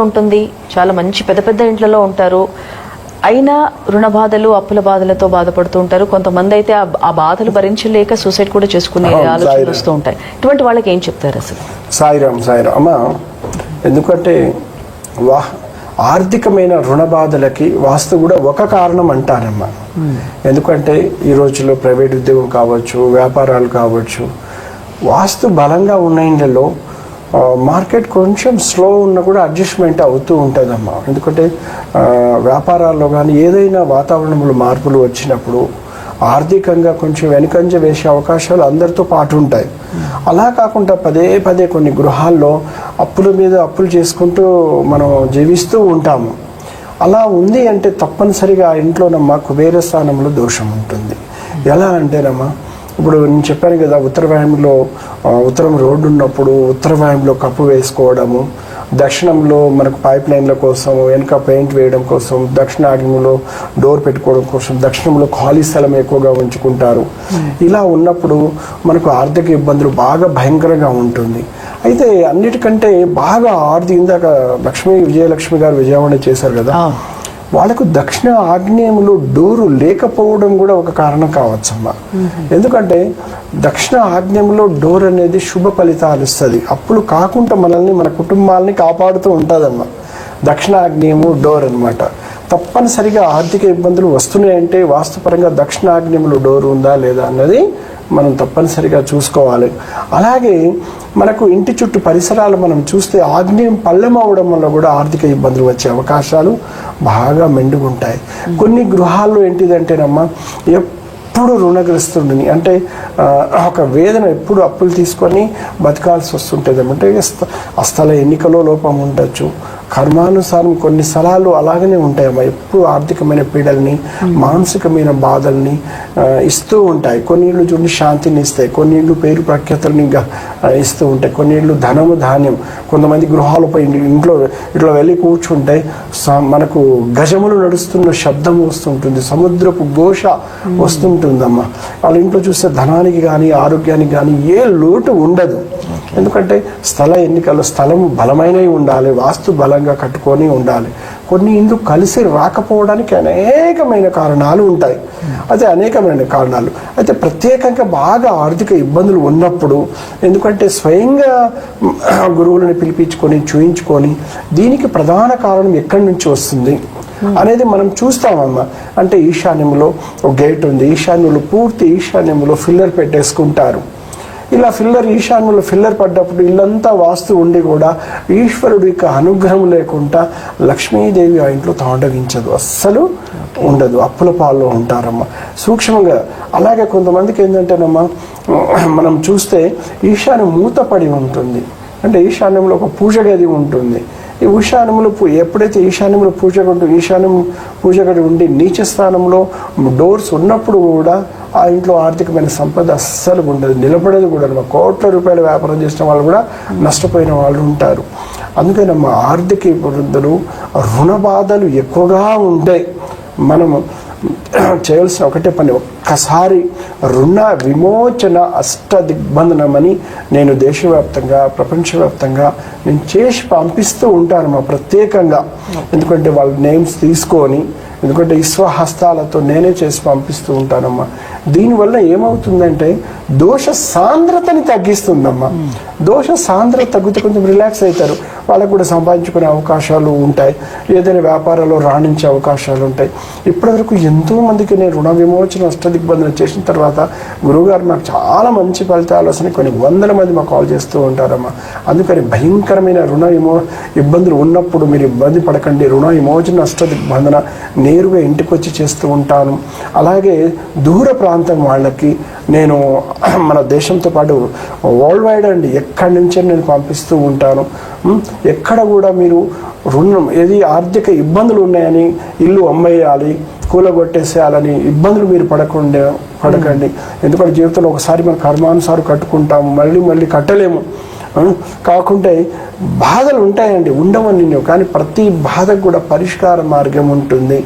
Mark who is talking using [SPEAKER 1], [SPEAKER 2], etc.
[SPEAKER 1] ఉంటుంది. చాలా మంచి పెద్ద పెద్ద ఇంట్లలో ఉంటారు. అయినా రుణ బాధలు అప్పుల బాధలతో బాధపడుతూ ఉంటారు. కొంతమంది అయితే ఆ- బాధలు భరించలేక సూసైడ్ కూడా చేసుకునే ఆలోచనలు. వస్తూ ఉంటాయి. ఇటువంటి వాళ్ళకి ఏం చెప్తారు అసలు?
[SPEAKER 2] సాయిరామ్ సాయిరామ్. అమ్మ ఎందుకంటే వా ఆర్థికమైన రుణ బాధలకి వాస్తు కూడా ఒక కారణం అంటారమ్మా. ఎందుకంటే ఈ రోజుల్లో ప్రైవేట్ ఉద్యోగం కావచ్చు వ్యాపారాలు కావచ్చు వాస్తు బలంగా ఉన్న ఇండ్లలో మార్కెట్ కొంచెం స్లో ఉన్నా కూడా అడ్జస్ట్మెంట్ అవుతూ ఉంటుందమ్మా. ఎందుకంటే వ్యాపారాల్లో కానీ ఏదైనా వాతావరణంలో మార్పులు వచ్చినప్పుడు ఆర్థికంగా కొంచెం వెనుకంజ వేసే అవకాశాలు అందరితో పాటు ఉంటాయి. అలా కాకుండా పదే పదే కొన్ని గృహాల్లో అప్పుల మీద అప్పులు చేసుకుంటూ మనం జీవిస్తూ ఉంటాము. అలా ఉంది అంటే తప్పనిసరిగా ఆ ఇంట్లోనమ్మా కుబేర స్థానంలో దోషం ఉంటుంది. ఎలా అంటేనమ్మా ఇప్పుడు నేను చెప్పాను కదా ఉత్తరవాయుంలో ఉత్తరం రోడ్డు ఉన్నప్పుడు ఉత్తరవాయుంలో కప్పు వేసుకోవడము దక్షిణంలో మనకు పైప్ లైన్ల కోసం వెనుక పెయింట్ వేయడం కోసం దక్షిణాగ్నిలో డోర్ పెట్టుకోవడం కోసం దక్షిణంలో ఖాళీ స్థలం ఎక్కువగా ఉంచుకుంటారు. ఇలా ఉన్నప్పుడు మనకు ఆర్థిక ఇబ్బందులు బాగా భయంకరంగా ఉంటుంది. అయితే అన్నిటికంటే బాగా ఆర్థిక ఇందాక లక్ష్మీ విజయలక్ష్మి గారు విజయవాడ చేశారు కదా వాళ్ళకు దక్షిణ ఆగ్నేయంలో డోరు లేకపోవడం కూడా ఒక కారణం కావచ్చమ్మా ఎందుకంటే దక్షిణ ఆగ్నేయంలో డోర్ అనేది శుభ ఫలితాలు ఇస్తుంది. అప్పుడు కాకుండా మనల్ని మన కుటుంబాలని కాపాడుతూ ఉంటుందమ్మా. దక్షిణ ఆగ్నేయము డోర్ అన్నమాట. తప్పనిసరిగా ఆర్థిక ఇబ్బందులు వస్తున్నాయంటే వాస్తుపరంగా దక్షిణాగ్నిములు డోర్ ఉందా లేదా అన్నది మనం తప్పనిసరిగా చూసుకోవాలి. అలాగే మనకు ఇంటి చుట్టూ పరిసరాలు మనం చూస్తే ఆగ్నేయం పల్లెం అవడం వల్ల కూడా ఆర్థిక ఇబ్బందులు వచ్చే అవకాశాలు బాగా మెండుగుంటాయి. కొన్ని గృహాల్లో ఏంటిదంటేనమ్మా ఎప్పుడు రుణగ్రస్తుడిని అంటే ఒక వేదన ఎప్పుడు అప్పులు తీసుకొని బతకాల్సి వస్తుంటుంది. అంటే స్థ- ఆ స్థల ఎన్నికలో లోపం ఉండొచ్చు కర్మానుసారం కొన్ని స్థలాలు అలాగనే ఉంటాయమ్మా. ఎప్పుడు ఆర్థికమైన పీడల్ని మానసికమైన బాధల్ని ఇస్తూ ఉంటాయి. కొన్ని ఇళ్ళు చూడండి శాంతిని ఇస్తాయి. కొన్ని ఇళ్ళు పేరు ప్రఖ్యాతులని ఇస్తూ ఉంటాయి. కొన్ని ఇళ్ళు ధనము ధాన్యం. కొంతమంది గృహాలపై ఇంటి- ఇంట్లో ఇట్లా వెళ్ళి కూర్చుంటే మనకు గజములు నడుస్తున్న శబ్దం వస్తుంటుంది. సముద్రపు ఘోష వస్తుంటుందమ్మా. వాళ్ళ ఇంట్లో చూస్తే ధనానికి కానీ ఆరోగ్యానికి కానీ ఏ లోటు ఉండదు. ఎందుకంటే స్థల ఎన్నికల్లో స్థలం బలమైనవి ఉండాలి. వాస్తు బలంగా కట్టుకొని ఉండాలి. కొన్ని ఇండ్లు కలిసి రాకపోవడానికి అనేకమైన కారణాలు ఉంటాయి. అయితే అనేకమైన కారణాలు. అయితే ప్రత్యేకంగా బాగా ఆర్థిక ఇబ్బందులు ఉన్నప్పుడు ఎందుకంటే స్వయంగా గురువులను పిలిపించుకొని చూయించుకొని దీనికి ప్రధాన కారణం ఎక్కడి నుంచి వస్తుంది అనేది మనం చూస్తామమ్మా. అంటే ఈశాన్యంలో ఒక గేట్ ఉంది. ఈశాన్యంలో పూర్తి ఈశాన్యంలో ఫిల్లర్ పెట్టేసుకుంటారు. ఇలా ఫిల్లర్ ఈశాన్యంలో ఫిల్లర్ పడ్డప్పుడు ఇల్లంతా వాస్తు ఉండి కూడా ఈశ్వరుడు యొక్క అనుగ్రహం లేకుండా లక్ష్మీదేవి ఆ ఇంట్లో తాండవించదు. అస్సలు ఉండదు. అప్పుల పాల్లో ఉంటారమ్మా. సూక్ష్మంగా అలాగే కొంతమందికి ఏంటంటేనమ్మా మనం చూస్తే ఈశాన్యం మూతపడి ఉంటుంది. అంటే ఈశాన్యంలో ఒక పూజ గది ఉంటుంది. ఈ ఈశాన్యంలో ఎప్పుడైతే ఈశాన్యంలో పూజ గది ఈశాన్యం పూజ ఉండి నీచ స్థానంలో డోర్స్ ఉన్నప్పుడు కూడా ఆ ఇంట్లో ఆర్థికమైన సంపద అస్సలు ఉండదు నిలబడేది కూడా. కోట్ల రూపాయల వ్యాపారం చేసిన వాళ్ళు కూడా నష్టపోయిన వాళ్ళు ఉంటారు. అందుకని మా ఆర్థిక ఇబ్బందులు రుణ బాధలు ఎక్కువగా ఉంటాయి. మనము చేయాల్సిన ఒకటే పని ఒక్కసారి రుణ విమోచన అష్ట దిగ్బంధనమని నేను దేశవ్యాప్తంగా ప్రపంచవ్యాప్తంగా నేను చేసి పంపిస్తూ ఉంటాను మా ప్రత్యేకంగా. ఎందుకంటే వాళ్ళ నేమ్స్ తీసుకొని ఎందుకంటే విశ్వహస్తాలతో నేనే చేసి పంపిస్తూ ఉంటానమ్మా. దీనివల్ల ఏమవుతుందంటే దోష సాంద్రతని తగ్గిస్తుందమ్మా. దోష సాంద్రత తగ్గితే కొంచెం రిలాక్స్ అవుతారు. వాళ్ళకు కూడా సంపాదించుకునే అవకాశాలు ఉంటాయి. ఏదైనా వ్యాపారాల్లో రాణించే అవకాశాలు ఉంటాయి. ఇప్పటివరకు ఎంతో మందికి నేను రుణ విమోచన అష్టదిగ్బంధన చేసిన తర్వాత గురువుగారు నాకు చాలా మంచి ఫలితాలు వస్తున్నాయి. కొన్ని వందల మంది మాకు కాల్ చేస్తూ ఉంటారమ్మా. అందుకని భయంకరమైన రుణ విమో ఇబ్బందులు ఉన్నప్పుడు మీరు ఇబ్బంది పడకండి. రుణ విమోచన అష్టదిగ్బంధన నేరుగా ఇంటికి వచ్చి చేస్తూ ఉంటాను. అలాగే దూర ప్రాంతం వాళ్ళకి నేను మన దేశంతో పాటు వరల్డ్ వైడ్ అండి. ఎక్కడి నుంచే నేను పంపిస్తూ ఉంటాను. ఎక్కడ కూడా మీరు రుణం ఏది ఆర్థిక ఇబ్బందులు ఉన్నాయని ఇల్లు అమ్మేయాలి కూలగొట్టేసేయాలని ఇబ్బందులు మీరు పడకుండా పడకండి. ఎందుకంటే జీవితంలో ఒకసారి మన కర్మానుసారం కట్టుకుంటాము మళ్ళీ మళ్ళీ కట్టలేము. కాకుంటే బాధలు ఉంటాయండి ఉండవని నేను. కానీ ప్రతి బాధకు కూడా పరిష్కార మార్గం ఉంటుంది.